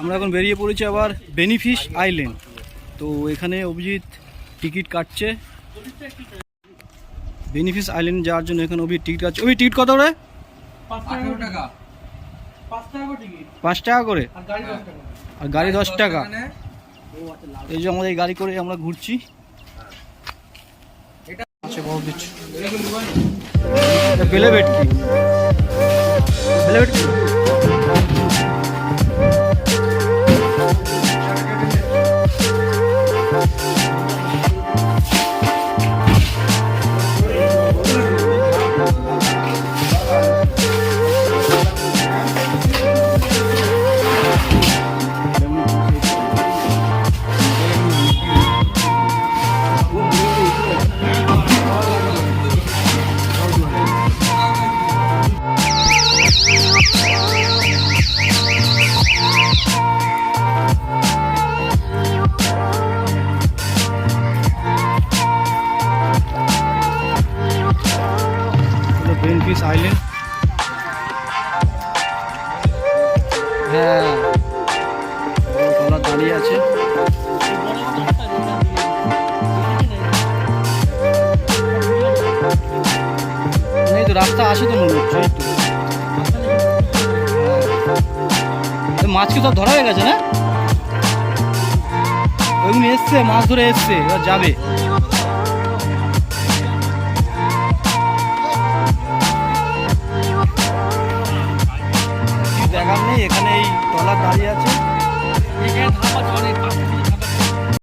আমরা এখন বেরিয়ে পড়েছি আবার বেনিফিস আইল্যান্ড। তো এখানে অভিজিৎ টিকিট কাটছে। বেনিফিস আইল্যান্ড যাওয়ার জন্য এখানে অভিজিৎ টিকিট কাটছে। ওই টিকিট কত করে? পাঁচ টাকা করে আর গাড়ি দশ টাকা আর গাড়ি দশ টাকা? নেয়। এই যে আমাদের এই গাড়ি করে আমরা ঘুরছি। দিচ্ছি। এটা কি? মোবাইল? বেনফিস আইল্যান্ড হ্যাঁ। ট্রলার দাঁড়িয়ে আছে। রাস্তা আছে তো মনে হচ্ছে। হ্যাঁ। মাছ কি সব ধরা হয়ে গেছে না? ওইগুলো এসছে, মাছ ধরে এসছে, এবার যাবে। লাগাম নেই এখানে এই তলা দাঁড়িয়ে আছে।